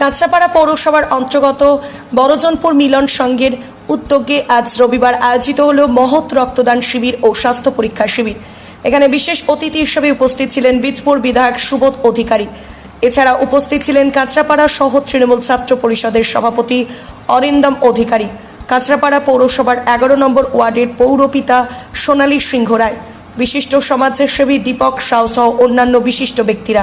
কাঁচরাপাড়া পৌরসভার অন্তর্গত বড়জনপুর মিলন সংঘের উদ্যোগে আজ রবিবার আয়োজিত হল মহৎ রক্তদান শিবির ও স্বাস্থ্য পরীক্ষা শিবির। এখানে বিশেষ অতিথি হিসেবে উপস্থিত ছিলেন বীজপুর বিধায়ক সুবোধ অধিকারী। এছাড়া উপস্থিত ছিলেন কাঁচরাপাড়া সহ তৃণমূল ছাত্র পরিষদের সভাপতি অরিন্দম অধিকারী। কাঁচরাপাড়া পৌরসভার এগারো নম্বর ওয়ার্ডের পৌরপিতা সোনালী সিংহ রায়। বিশিষ্ট সমাজসেবী দীপক সাউ সহ অন্যান্য বিশিষ্ট ব্যক্তিরা।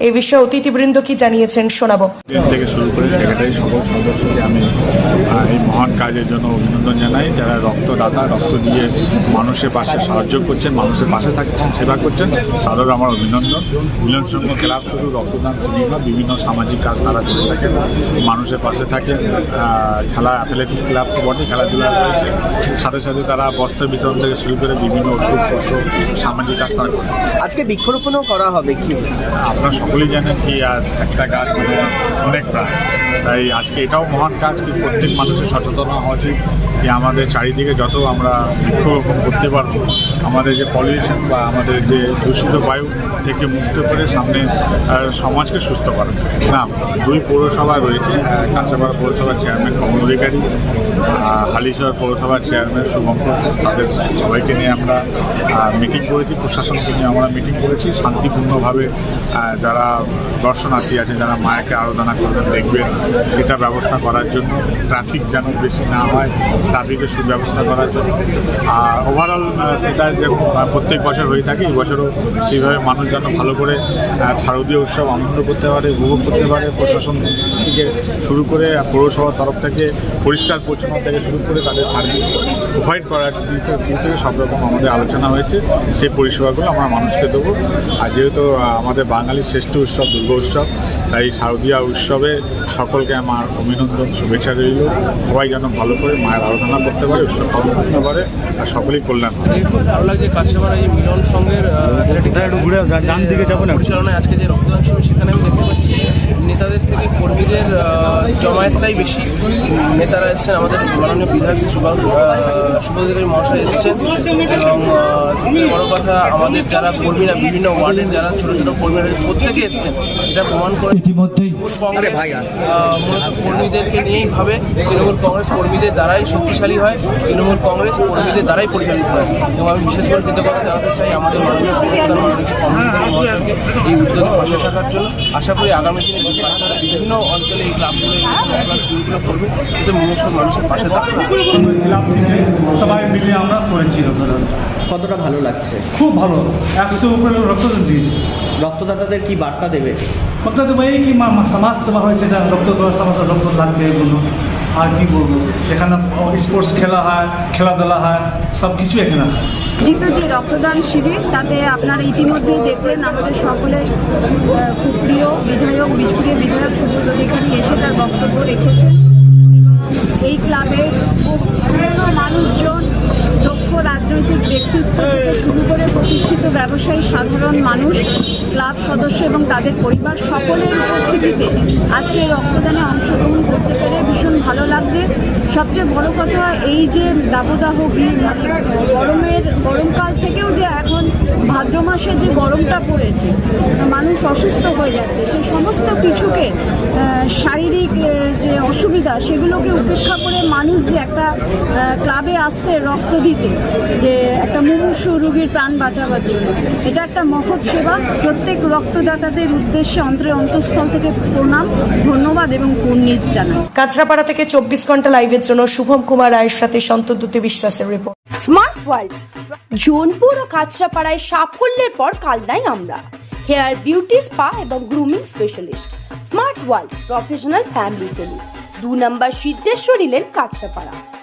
এই বিষয়ে অতিথিবৃন্দ কি জানিয়েছেন শোনাবো। দিন থেকে শুরু করে সেক্রেটারি সকল সদস্যকে আমি এই মহান কাজের জন্য অভিনন্দন জানাই। যারা রক্তদাতা রক্ত দিয়ে মানুষের পাশে সাহায্য করছেন মানুষের পাশে থাকছেন সেবা করছেন তাদেরও আমার অভিনন্দন। মিলন সংঘ ক্লাব শুধু রক্তদান শিবির নয়, বিভিন্ন সামাজিক কাজ তারা করে থাকেন। মানুষের পাশে থাকেন খেলা অ্যাথলেটিক্স ক্লাব তো বটে খেলাধুলা রয়েছে সাথে সাথে তারা বস্ত্র বিতরণ থেকে শুরু করে বিভিন্ন ওষুধপত্র সামাজিক কাজ তারা করে আজকে বৃক্ষরোপণও করা হবে কি? আপনারা সকলেই জানেন কি আর একটা গাছ মানে অনেক প্রাণ। তাই আজকে এটাও মহান কাজ কি প্রত্যেক মানুষের সচেতন হওয়া উচিত যে আমাদের চারিদিকে যত আমরা বৃক্ষরোপণ করতে পারব আমাদের যে পলিউশন বা আমাদের যে দূষিত বায়ু থেকে মুক্ত করে সামনে সমাজকে সুস্থ করা। না দুই পৌরসভা রয়েছে কাঁচাপাড়া পৌরসভার চেয়ারম্যান কমল অধিকারী হালিশহর পৌরসভার চেয়ারম্যান শুভঙ্কর তাদের সবাইকে নিয়ে আমরা মিটিং করেছি প্রশাসনকে নিয়ে আমরা মিটিং করেছি শান্তিপূর্ণভাবে আহ, যারা দর্শনার্থী আছে যারা মায়াকে আরাধনা করবেন, দেখবেন সেটা ব্যবস্থা করার জন্য ট্রাফিক যেন বেশি না হয় ট্রাফিকের সুব্যবস্থা করার জন্য। আর ওভারঅল সেটা যেরকম প্রত্যেক বছর হয়ে থাকে, এই বছরও সেইভাবে মানুষ যেন ভালো করে শারদীয় উৎসব আনন্দ করতে পারে, উপভোগ করতে পারে, প্রশাসন থেকে শুরু করে পৌরসভার তরফ থেকে পরিষ্কার পরিচ্ছন্ন থেকে শুরু করে তাদের সার্ভিস প্রোভাইড করার দিক থেকে সব রকম আমাদের আলোচনা হয়েছে। সেই পরিষেবাগুলো আমরা মানুষকে দেবো। আর যেহেতু আমাদের বাঙালির শ্রেষ্ঠ উৎসব দুর্গা উৎসব। তাই শারদীয়া উৎসবে সকলকে আমার অভিনন্দন শুভেচ্ছা রইল। সবাই যেন ভালো করে মায়ের আরাধনা করতে পারে উৎসব পালন করতে পারে আর সকলেই কল্যাণ হয় খুব ভালো লাগছে কাছেপাড়া এই মিলন সঙ্গের ডান দিকে যাব না। পরিচালনায় আজকে যে রক্তদান সেখানে আমি দেখতে পাচ্ছি। নেতাদের থেকে কর্মীদের জমায়েতটাই বেশি। নেতারা এসেছেন আমাদের মাননীয় বিধায়ক শ্রী সুভাষ শুভদিকের মহাশয় এসছেন এবং বড় কথা আমাদের যারা কর্মীরা বিভিন্ন ওয়ার্ডের যারা ছোট ছোট কর্মীরা প্রত্যেকে এসেছেন। এটা প্রমাণ করে ইতিমধ্যেই কংগ্রেস আহ, কর্মীদেরকে নিয়েই ভাবে। তৃণমূল কংগ্রেস কর্মীদের দ্বারাই শক্তিশালী হয় তৃণমূল কংগ্রেস কর্মীদের দ্বারাই পরিচালিত হয়। এবং আমি বিশেষ করে কৃতজ্ঞতা জানাতে চাই আমাদের মাননীয় এই উদ্যোগে পাশে থাকার জন্য। আশা করি আগামী দিনে কাজটা বিভিন্ন অঞ্চলে এই ক্লাবগুলো শুরুগুলো করবে। এতে মানুষের মানুষের পাশে থাকবে ক্লাব থেকে সবাই মিলে আমরা করেছি রক্তদান। কতটা ভালো লাগছে? খুব ভালো। একশো উপরে রক্তদান দিয়েছি। রক্তদাতাদের কি বার্তা দেবে? রক্তদাতা এই কি সমাজ সেবা হয়েছে রক্ত দেওয়ার সমাজ রক্ত লাগবে এগুলো আর কি বলব? সেখানে স্পোর্টস খেলা হয়, খেলাধুলা হয় সব কিছু এখানে হয়। যেহেতু যে রক্তদান শিবির, তাতে আপনারা ইতিমধ্যেই দেখলেন আমাদের সকলের খুব প্রিয় বিধায়ক বিজপুরীয় বিধায়ক সুব্রত অধিকারী এসে তার বক্তব্য রেখেছেন। এই ক্লাবে মানুষজন রাজনৈতিক ব্যক্তিত্ব থেকে শুরু করে প্রতিষ্ঠিত ব্যবসায়ী সাধারণ মানুষ ক্লাব সদস্য এবং তাদের পরিবার সকলের উপস্থিতিতে আজকে এই রক্তদানে অংশগ্রহণ করতে পেরে ভীষণ ভালো লাগছে। সবচেয়ে বড় কথা এই যে দাবদাহ মানে গরমের গরমকাল থেকেও যে এখন ভাদ্র মাসে যে গরমটা পড়েছে মানুষ অসুস্থ হয়ে যাচ্ছে সেই সমস্ত কিছুকে শারীরিক যে অসুবিধা সেগুলোকে উপেক্ষা করে মানুষ যে একটা ক্লাবে আসছে রক্ত দিতে। যে একটা মুমূর্ষু রোগীর প্রাণ বাঁচাবার জন্য। এটা একটা মহৎ সেবা। প্রত্যেক রক্তদাতাদের উদ্দেশ্যে অন্তরে অন্তঃস্থল থেকে প্রণাম ধন্যবাদ এবং কুর্নিশ জানাই। কাঁচরাপাড়া থেকে চব্বিশ ঘণ্টা লাইভের জন্য শুভম কুমার রায়ের সাথে সন্তদ্যুতি বিশ্বাসের রিপোর্ট স্মার্ট ওয়ার্ল্ড জোনপুর ও কাঁচরাপাড়ায় সাফল্যের পর কালনাই আমরা। হেয়ার বিউটি স্পা এবং grooming specialist smart world professional family salon দু নম্বর সিদ্ধেশ্বরী লেন কাঁচরাপাড়া।